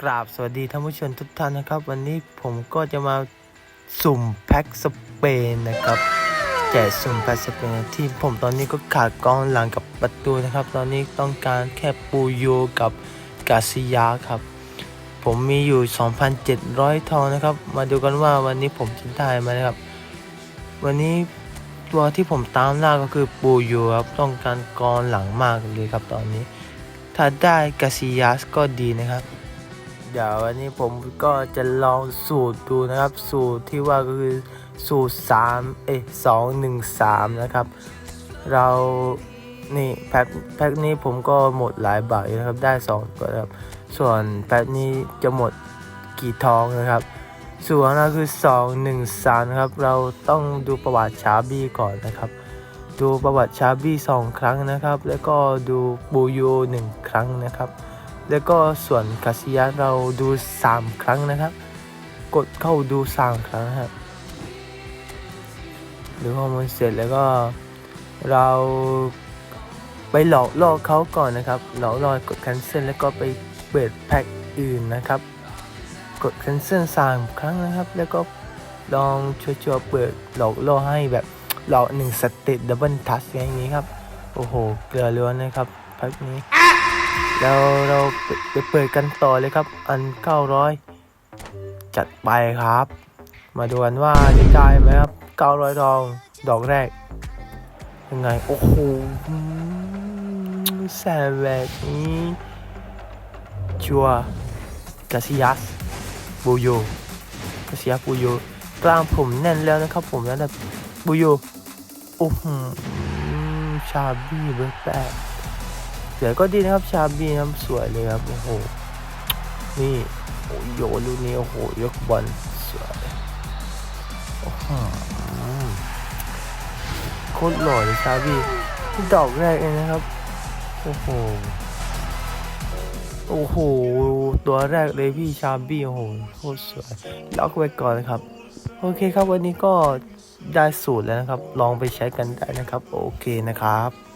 กราบสวัสดีท่านผู้ชมทุกท่านนะครับ วันนี้ผมก็จะมาสุ่มแพ็คสเปนนะครับแจกสุ่มแพ็คสเปนที่ผมตอนนี้ก็ขาดกองหลังกับประตูนะครับ ตอนนี้ต้องการแค่ปูโยกับกาซิยาครับ ผมมีอยู่ 2,700 ทองนะครับ มาดูกันว่าวันนี้ผมจะได้ไหมนะครับ วันนี้ตัวที่ผมตามล่าก็คือปูโยครับต้องการกองหลังมากเลยครับตอนนี้ ถ้าได้กาซิยาสก็ดีนะครับ เดี๋ยววันนี้ผมก็จะลองสูตรดูนะครับ สูตรที่ว่าก็คือสูตร3เอ้สองหนึ่งสามนะครับ เรานี่แพ็คแพ็คนี้ผมก็หมดหลายบาทนะครับได้2ตัวนครับ ส่วนแพ็คนี้จะหมดกี่ทองนะครับ ส่วนนั้นคือ 2 1 3นะครับ เราต้องดูประวัติชาบี้ก่อนนะครับ ดูประวัติชาบี้สองครั้งนะครับ แล้วก็ดูบูโยหนึ่งครั้งนะครับ แล้วก็ส่วนคาซิยาเราดู 3 ครั้งนะครับ กดเข้าดู 3 ครั้งนะครับดูข้อมูลเสร็จแล้วก็เราไปหลอกล่อเขาก่อนนะครับ หลอกล่อกด cancel แล้วก็ไปเปิดแพ็คอื่นนะครับ กด cancel 3ครั้งนะครับ แล้วก็ลองชัวร์ๆเปิดหลอกล่อให้แบบ หลอกหนึ่งสเตตดับเบิลทัชอย่างนี้ครับ โอ้โห เกลือล้วนนะครับพ็คนี้ แล้วเราไปเปิดกันต่อเลยครับ อัน900จัดไปครับ มาดูกันว่าจะได้ไหมครับ900ทองดอกแรก ยังไง โอ้โหแสบแบบนี้ชัวกาซิยัสบูโยกาซิยัสบูโยกลางผมแน่นแล้วนะครับผมแล้วแต่ บูโยโอ้โหชาบี้เบอร์แปดเสือก็ดีนะครับชาบี้นะครับสวยเลยครับโอ้โหนี่โอ้โยลูกนี้โอ้โหยกบอลสวยโอ้โหโคตรหล่อเลยชาบี้ดอกแรกเองนะครับโอ้โหโอ้โห ตัวแรกเลยพี่ชาบี้โอ้โหโคตรสวยล็อกไว้ก่อนนะครับ โอเคครับวันนี้ก็ ได้สูตรแล้วนะครับ ลองไปใช้กันได้นะครับ โอเคนะครับ